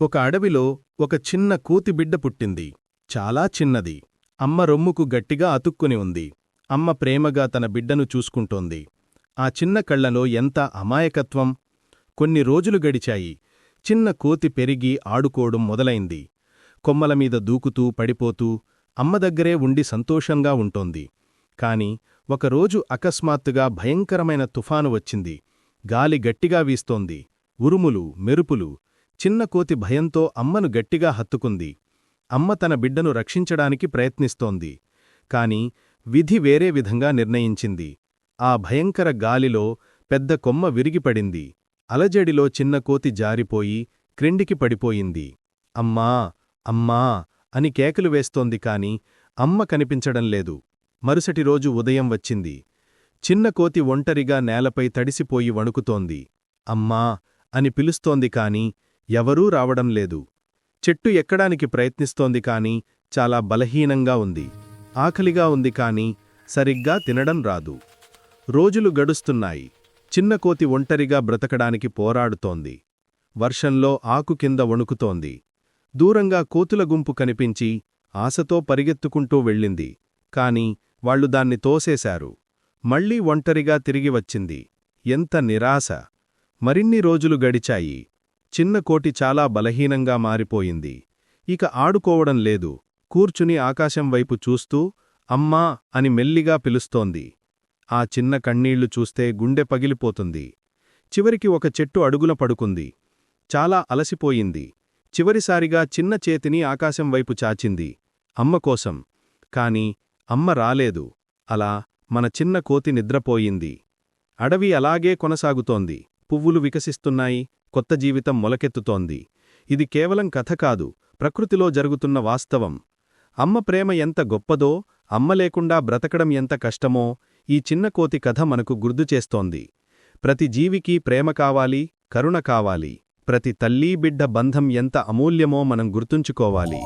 ఒక అడవిలో ఒక చిన్న కూతిబిడ్డ పుట్టింది. చాలా చిన్నది. అమ్మ రొమ్ముకు గట్టిగా అతుక్కుని ఉంది. అమ్మ ప్రేమగా తన బిడ్డను చూసుకుంటోంది. ఆ చిన్న కళ్ళలో ఎంత అమాయకత్వం! కొన్ని రోజులు గడిచాయి. చిన్న కోతి పెరిగి ఆడుకోవడం మొదలైంది. కొమ్మలమీద దూకుతూ పడిపోతూ అమ్మ దగ్గరే ఉండి సంతోషంగా ఉంటోంది. కాని ఒకరోజు అకస్మాత్తుగా భయంకరమైన తుఫాను వచ్చింది. గాలి గట్టిగా వీస్తోంది. ఉరుములు మెరుపులు చిన్న కోతి భయంతో అమ్మను గట్టిగా హత్తుకుంది. అమ్మ తన బిడ్డను రక్షించడానికి ప్రయత్నిస్తోంది. కాని విధి వేరే విధంగా నిర్ణయించింది. ఆ భయంకర గాలిలో పెద్ద కొమ్మ విరిగిపడింది. అలజడిలో చిన్న కోతి జారిపోయి క్రిండికి పడిపోయింది. అమ్మా! అమ్మా! అని కేకలు వేస్తోంది కాని అమ్మ కనిపించడం లేదు. మరుసటి రోజు ఉదయం వచ్చింది. చిన్న కోతి ఒంటరిగా నేలపై తడిసిపోయి వణుకుతోంది. అమ్మా! అని పిలుస్తోంది కాని ఎవరూ రావడం లేదు. చెట్టు ఎక్కడానికి ప్రయత్నిస్తోంది కాని చాలా బలహీనంగా ఉంది. ఆకలిగా ఉంది కాని సరిగ్గా తినడం రాదు. రోజులు గడుస్తున్నాయి. చిన్న కోతి ఒంటరిగా బ్రతకడానికి పోరాడుతోంది. వర్షంలో ఆకు కింద వణుకుతోంది. దూరంగా కోతుల గుంపు కనిపించి ఆశతో పరిగెత్తుకుంటూ వెళ్ళింది. కాని వాళ్ళు దాన్ని తోసేశారు. మళ్ళీ ఒంటరిగా తిరిగి వచ్చింది. ఎంత నిరాశ! మరిన్ని రోజులు గడిచాయి. చిన్న కోటి చాలా బలహీనంగా మారిపోయింది. ఇక ఆడుకోవడం లేదు. కూర్చుని ఆకాశం వైపు చూస్తూ అమ్మా! అని మెల్లిగా పిలుస్తోంది. ఆ చిన్న కన్నీళ్ళు చూస్తే గుండె పగిలిపోతుంది. చివరికి ఒక చెట్టు అడుగున పడుకుంది. చాలా అలసిపోయింది. చివరిసారిగా చిన్న చేతిని ఆకాశం వైపు చాచింది. అమ్మ కోసం. కాని అమ్మ రాలేదు. అలా మన చిన్న కోతి నిద్రపోయింది. అడవి అలాగే కొనసాగుతోంది. పువ్వులు వికసిస్తున్నాయి. కొత్త జీవితం మొలకెత్తుతోంది. ఇది కేవలం కథ కాదు ప్రకృతిలో జరుగుతున్న వాస్తవం. అమ్మ ప్రేమ ఎంత గొప్పదో అమ్మ లేకుండా బ్రతకడం ఎంత కష్టమో ఈ చిన్న కోతి కథ మనకు గుర్దుచేస్తోంది ప్రతి జీవికి ప్రేమ కావాలి కరుణ కావాలి. ప్రతి తల్లీ బిడ్డ బంధం ఎంత అమూల్యమో మనం గుర్తుంచుకోవాలి.